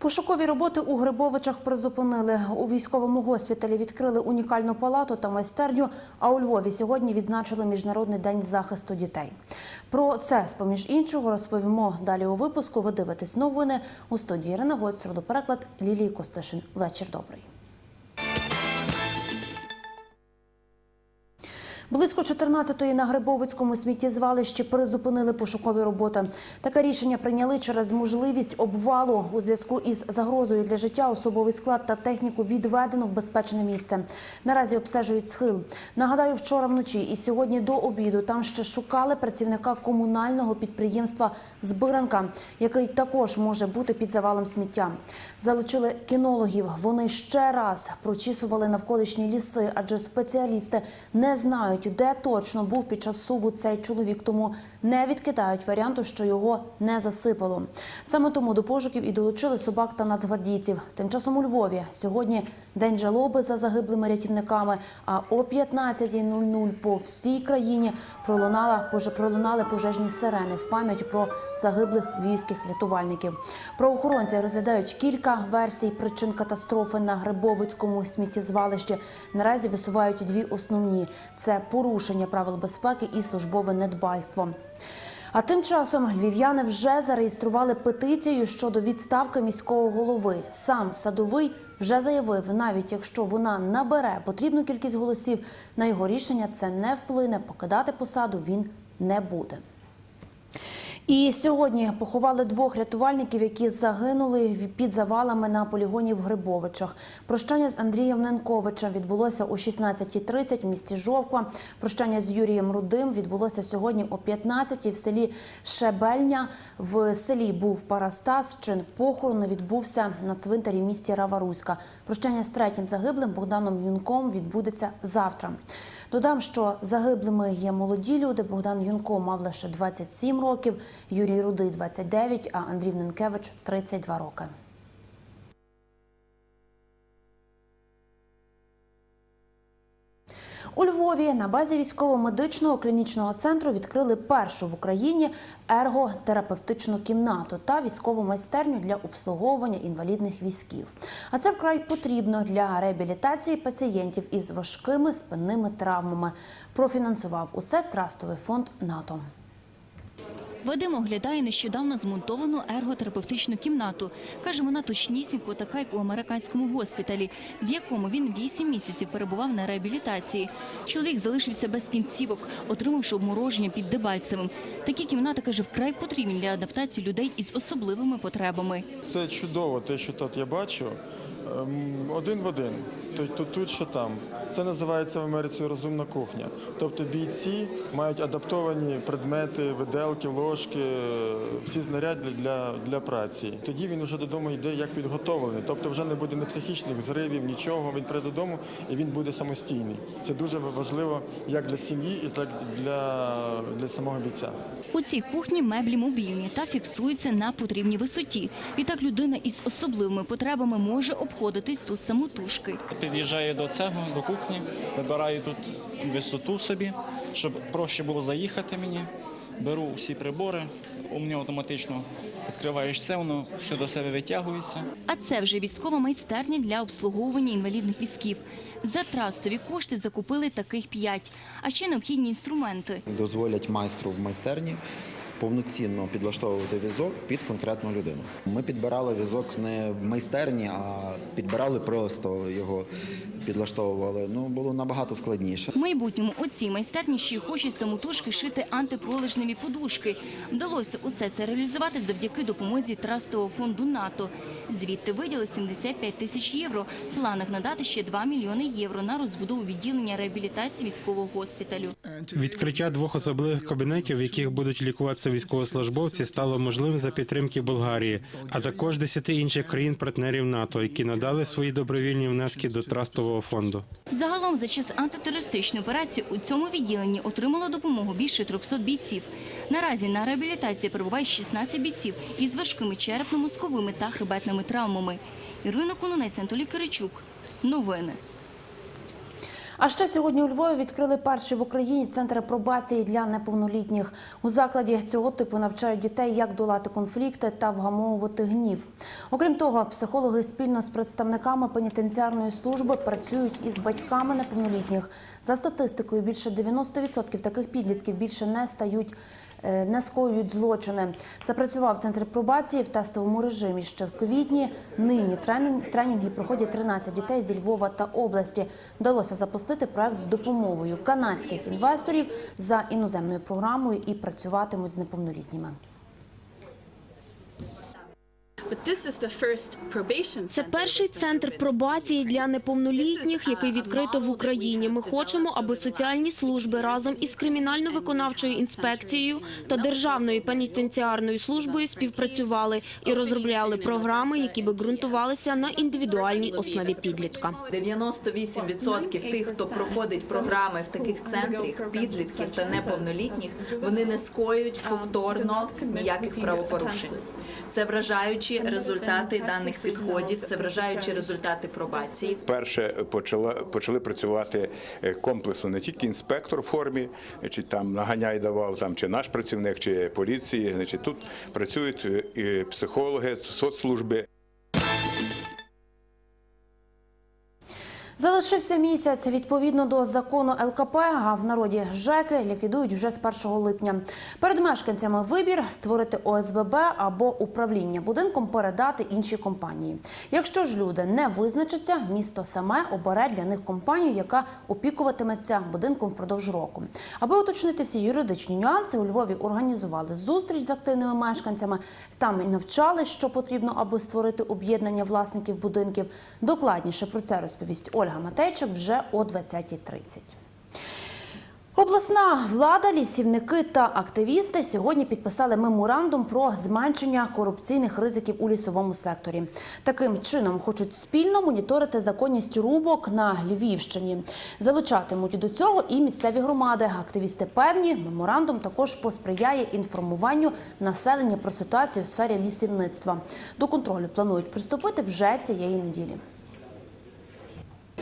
Пошукові роботи у Грибовичах призупинили. У військовому госпіталі відкрили унікальну палату та майстерню. А у Львові сьогодні відзначили Міжнародний день захисту дітей. Про це, з поміж іншого, розповімо далі у випуску. Ви дивитесь новини у студії Ірина Гоць, переклад Лілії Костишин. Вечір добрий. Близько 14-ї на Грибовицькому сміттєзвалищі призупинили пошукові роботи. Таке рішення прийняли через можливість обвалу у зв'язку із загрозою для життя. Особовий склад та техніку відведено в безпечне місце. Наразі обстежують схил. Нагадаю, вчора вночі і сьогодні до обіду там ще шукали працівника комунального підприємства Збиранка, який також може бути під завалом сміття. Залучили кінологів. Вони ще раз прочісували навколишні ліси, адже спеціалісти не знають, де точно був під час суву цей чоловік, тому не відкидають варіанту, що його не засипало. Саме тому до пошуків і долучили собак та нацгвардійців. Тим часом у Львові сьогодні день жалоби за загиблими рятівниками. А о 15.00 по всій країні пролунала пролунали пожежні сирени в пам'ять про загиблих львівських рятувальників. Правоохоронці розглядають кілька версій причин катастрофи на Грибовицькому сміттєзвалищі. Наразі висувають дві основні: це порушення правил безпеки і службове недбальство. А тим часом львів'яни вже зареєстрували петицію щодо відставки міського голови. Сам садовий вже заявив, навіть якщо вона набере потрібну кількість голосів, на його рішення це не вплине. Покидати посаду він не буде. І сьогодні поховали двох рятувальників, які загинули під завалами на полігоні в Грибовичах. Прощання з Андрієм Ненковичем відбулося о 16.30 в місті Жовква. Прощання з Юрієм Рудим відбулося сьогодні о 15.00 в селі Шебельня. В селі був Парастас. Чин похорону відбувся на цвинтарі місті Раваруська. Прощання з третім загиблим Богданом Юнком відбудеться завтра. Додам, що загиблими є молоді люди. Богдан Юнко мав лише 27 років, Юрій Рудий – 29, а Андрій Ненкевич – 32 роки. У Львові на базі військово-медичного клінічного центру відкрили першу в Україні ерготерапевтичну кімнату та військову майстерню для обслуговування інвалідних військів. А це вкрай потрібно для реабілітації пацієнтів із важкими спинними травмами. Профінансував усе трастовий фонд НАТО. Вадим оглядає нещодавно змонтовану ерготерапевтичну кімнату. Каже, вона точнісінько така, як у американському госпіталі, в якому він 8 місяців перебував на реабілітації. Чоловік залишився без кінцівок, отримавши обмороження під Дебальцевим. Такі кімнати, каже, вкрай потрібні для адаптації людей із особливими потребами. Це чудово, те, що тут я бачу. Ем, Один в один, тобто тут, що там. Це називається в Америці розумна кухня. Тобто бійці мають адаптовані предмети, виделки, ложки, всі знаряддя для, для праці. Тоді він вже додому йде як підготовлений. Тобто вже не буде ні психічних зривів, нічого. Він прийде додому і він буде самостійний. Це дуже важливо як для сім'ї, і так для, для самого бійця. У цій кухні меблі мобільні та фіксуються на потрібній висоті. Відтак людина із особливими потребами може обходитись тут самотужки. Під'їжджаю до цього, до кухні, вибираю тут висоту собі, щоб проще було заїхати мені. Беру всі прибори, у мене автоматично відкриваєш це, воно все до себе витягується. А це вже військова майстерня для обслуговування інвалідних візків. За трастові кошти закупили таких п'ять, а ще необхідні інструменти. дозволять майстру в майстерні повноцінно підлаштовувати візок під конкретну людину. Ми підбирали візок не в майстерні, а підбирали просто його підлаштовували. Ну було набагато складніше. В майбутньому у цій майстерні ще й хочуть самотужки шити антипролежневі подушки. Вдалося усе це реалізувати завдяки допомозі трастового фонду НАТО. Звідти виділи 75 тисяч євро. В планах надати ще 2 мільйони євро на розбудову відділення реабілітації військового госпіталю. Відкриття двох особливих кабінетів, в яких будуть лікуватися військовослужбовці, стало можливим за підтримки Болгарії, а також десяти інших країн-партнерів НАТО, які надали свої добровільні внески до трастового фонду. Загалом за час антитерористичної операції у цьому відділенні отримало допомогу більше 300 бійців. Наразі на реабілітації перебуває 16 бійців із важкими черепно-мозковими та хребетними травмами. Ірина Кононець, Анатолій Киричук. Новини. А ще сьогодні у Львові відкрили перший в Україні центр пробації для неповнолітніх. У закладі цього типу навчають дітей, як долати конфлікти та вгамовувати гнів. Окрім того, психологи спільно з представниками пенітенціарної служби працюють із батьками неповнолітніх. За статистикою, більше 90% таких підлітків більше не стають. Не скоюють злочини. Запрацював центр пробації в тестовому режимі ще в квітні. Нині тренінг- тренінги проходять 13 дітей зі Львова та області. Вдалося запустити проект з допомогою канадських інвесторів за іноземною програмою і працюватимуть з неповнолітніми. Це перший центр пробації для неповнолітніх, який відкрито в Україні. Ми хочемо, аби соціальні служби разом із кримінально-виконавчою інспекцією та державною пенітенціарною службою співпрацювали і розробляли програми, які би ґрунтувалися на індивідуальній основі підлітка. 98% тих, хто проходить програми в таких центрах, підлітків та неповнолітніх, вони не скоюють повторно ніяких правопорушень. Це вражаючі результати даних підходів, це вражаючі результати пробації. Перше почала почали працювати е, комплексно не тільки інспектор в формі, чи там наганяй давав там чи наш працівник, чи поліції. Значить, тут працюють е, і психологи, соцслужби. Залишився місяць відповідно до закону ЛКП, а в народі ЖЕКи ліквідують вже з 1 липня. Перед мешканцями вибір створити ОСББ або управління будинком передати іншій компанії. Якщо ж люди не визначаться, місто саме обере для них компанію, яка опікуватиметься будинком впродовж року. Аби уточнити всі юридичні нюанси, у Львові організували зустріч з активними мешканцями. Там і навчали, що потрібно, аби створити об'єднання власників будинків. Докладніше про це розповість Ольга Матейчик вже о 20.30. Обласна влада, лісівники та активісти сьогодні підписали меморандум про зменшення корупційних ризиків у лісовому секторі. Таким чином хочуть спільно моніторити законність рубок на Львівщині. Залучатимуть до цього і місцеві громади. Активісти певні, меморандум також посприяє інформуванню населення про ситуацію у сфері лісівництва. До контролю планують приступити вже цієї неділі.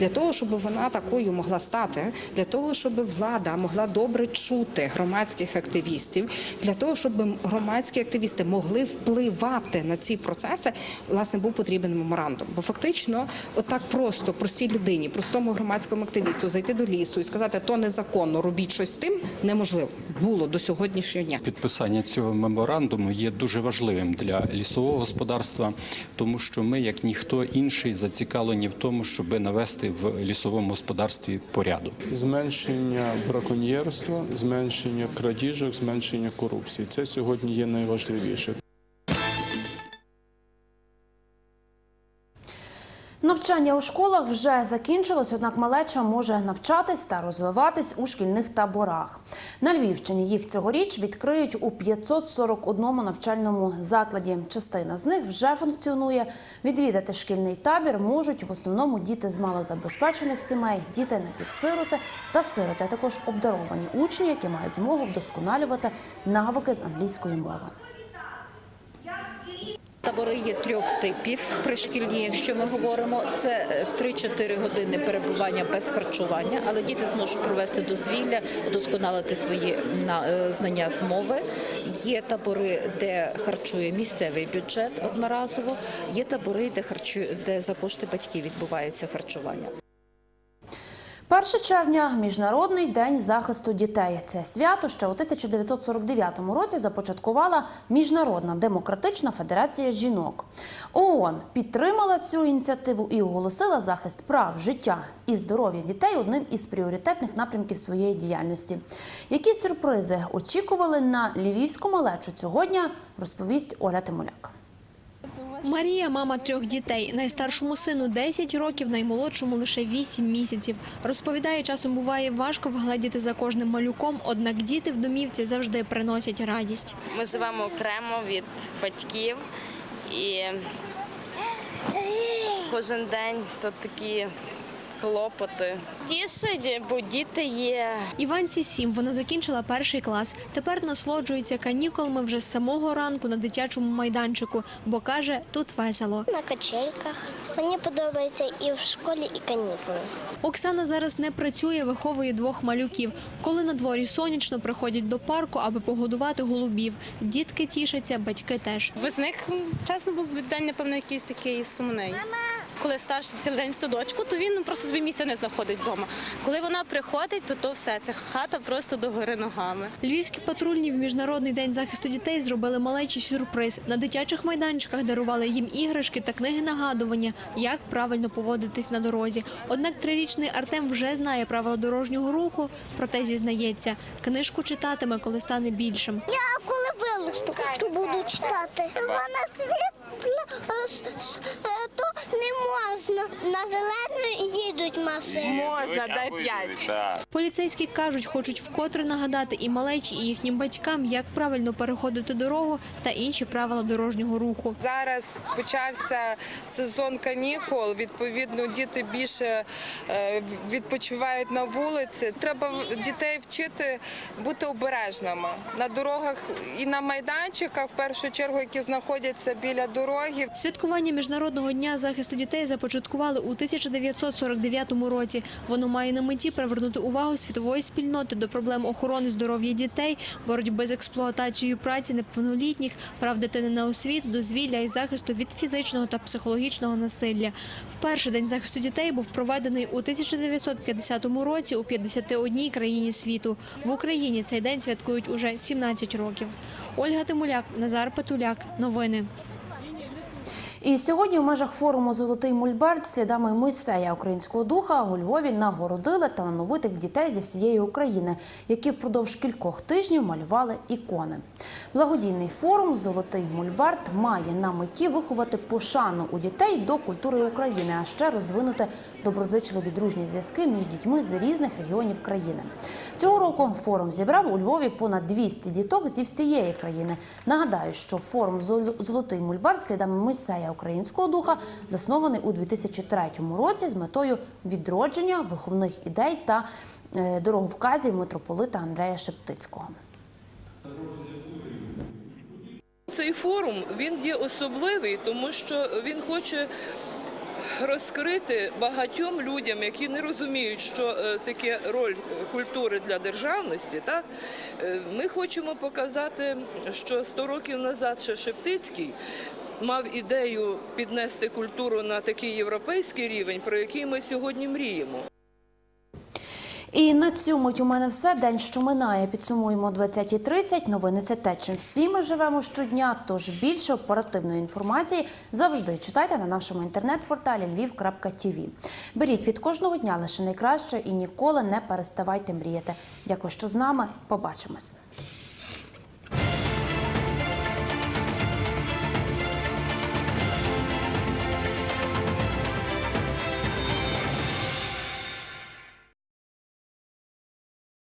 Для того, щоб вона такою могла стати, для того, щоб влада могла добре чути громадських активістів, для того, щоб громадські активісти могли впливати на ці процеси, власне, був потрібен меморандум. Бо фактично, отак просто простій людині, простому громадському активісту зайти до лісу і сказати, то незаконно, робіть щось з тим, неможливо було до сьогоднішнього дня. Підписання цього меморандуму є дуже важливим для лісового господарства, тому що ми, як ніхто інший, зацікавлені в тому, щоб навести в лісовому господарстві порядок. Зменшення браконьєрства, зменшення крадіжок, зменшення корупції це сьогодні є найважливіше. Навчання у школах вже закінчилось, однак малеча може навчатись та розвиватись у шкільних таборах. На Львівщині їх цьогоріч відкриють у 541 навчальному закладі. Частина з них вже функціонує. Відвідати шкільний табір можуть в основному діти з малозабезпечених сімей, діти напівсироти та сироти, а також обдаровані учні, які мають змогу вдосконалювати навики з англійської мови. Табори є трьох типів пришкільні, якщо ми говоримо. Це е, 3-4 години перебування без харчування, але діти зможуть провести дозвілля, удосконалити свої е, знання з мови. Є табори, де харчує місцевий бюджет одноразово. Є табори, де харчує, де за кошти батьків відбувається харчування. 1 червня міжнародний день захисту дітей. Це свято ще у 1949 році започаткувала міжнародна демократична федерація жінок. ООН підтримала цю ініціативу і оголосила захист прав, життя і здоров'я дітей одним із пріоритетних напрямків своєї діяльності. Які сюрпризи очікували на львівську малечу цього дня, розповість Оля Тимоляк. Марія – мама трьох дітей. Найстаршому сину 10 років, наймолодшому лише 8 місяців. Розповідає, часом буває важко вгледіти за кожним малюком, однак діти в домівці завжди приносять радість. Ми живемо окремо від батьків і кожен день тут такі клопоти. Тішить, бо діти є. Іванці сім. Вона закінчила перший клас. Тепер насолоджується канікулами вже з самого ранку на дитячому майданчику, бо каже, тут весело. На качельках. Мені подобається і в школі, і канікули. Оксана зараз не працює, виховує двох малюків. Коли на дворі сонячно, приходять до парку, аби погодувати голубів. Дітки тішаться, батьки теж. Без них м, чесно був день, напевно, якийсь такий сумний. Коли старший цілий день в садочку, то він просто собі місця не знаходить вдома. Коли вона приходить, то то все, це хата просто догори ногами. Львівські патрульні в міжнародний день захисту дітей зробили малечий сюрприз. На дитячих майданчиках дарували їм іграшки та книги нагадування, як правильно поводитись на дорозі. Однак трирічний Артем вже знає правила дорожнього руху, проте зізнається, книжку читатиме, коли стане більшим. Я коли виросту, то буду читати. Вона світла, с- с- е, то не можна. На зелену їдуть машини. Можна, дай п'ять. Поліцейські кажуть, хочуть вкотре нагадати і малечі, і їхнім батькам, як правильно переходити дорогу та інші правила дорожнього руху. Зараз почався сезон канікул. Відповідно, діти більше е, відпочивають на вулиці. Треба дітей вчити бути обережними на дорогах і на майданчиках, в першу чергу, які знаходяться біля дороги. Святкування Міжнародного дня захисту дітей започаткували у 1949 році. Воно має на меті привернути увагу світової спільноти до проблем охорони здоров'я дітей, боротьби з експлуатацією праці неповнолітніх, прав дитини на освіту, дозвілля і захисту від фізичного та психологічного насилля. Вперше день захисту дітей був проведений у 1950 році у 51 країні світу. В Україні цей день святкують уже 17 років. Ольга Тимуляк, Назар Петуляк. Новини. І сьогодні в межах форуму Золотий мольберт слідами Мойсея українського духа у Львові нагородили талановитих дітей зі всієї України, які впродовж кількох тижнів малювали ікони. Благодійний форум Золотий мольберт має на меті виховати пошану у дітей до культури України, а ще розвинути доброзичливі дружні зв'язки між дітьми з різних регіонів країни. Цього року форум зібрав у Львові понад 200 діток зі всієї країни. Нагадаю, що форум «Зол- Золотий мульбард слідами Мойсея українського духа заснований у 2003 році з метою відродження виховних ідей та е, дороговказів митрополита Андрея Шептицького. Цей форум він є особливий, тому що він хоче розкрити багатьом людям, які не розуміють, що е, таке роль е, культури для державності. Так Е, ми хочемо показати, що 100 років назад ще Шептицький. Мав ідею піднести культуру на такий європейський рівень, про який ми сьогодні мріємо. І на мить у мене все. День, що минає, підсумуємо о 20.30. Новини це те, чим всі ми живемо щодня. Тож більше оперативної інформації завжди читайте на нашому інтернет-порталі lviv.tv. Беріть від кожного дня лише найкраще і ніколи не переставайте мріяти. Дякую, що з нами. Побачимось.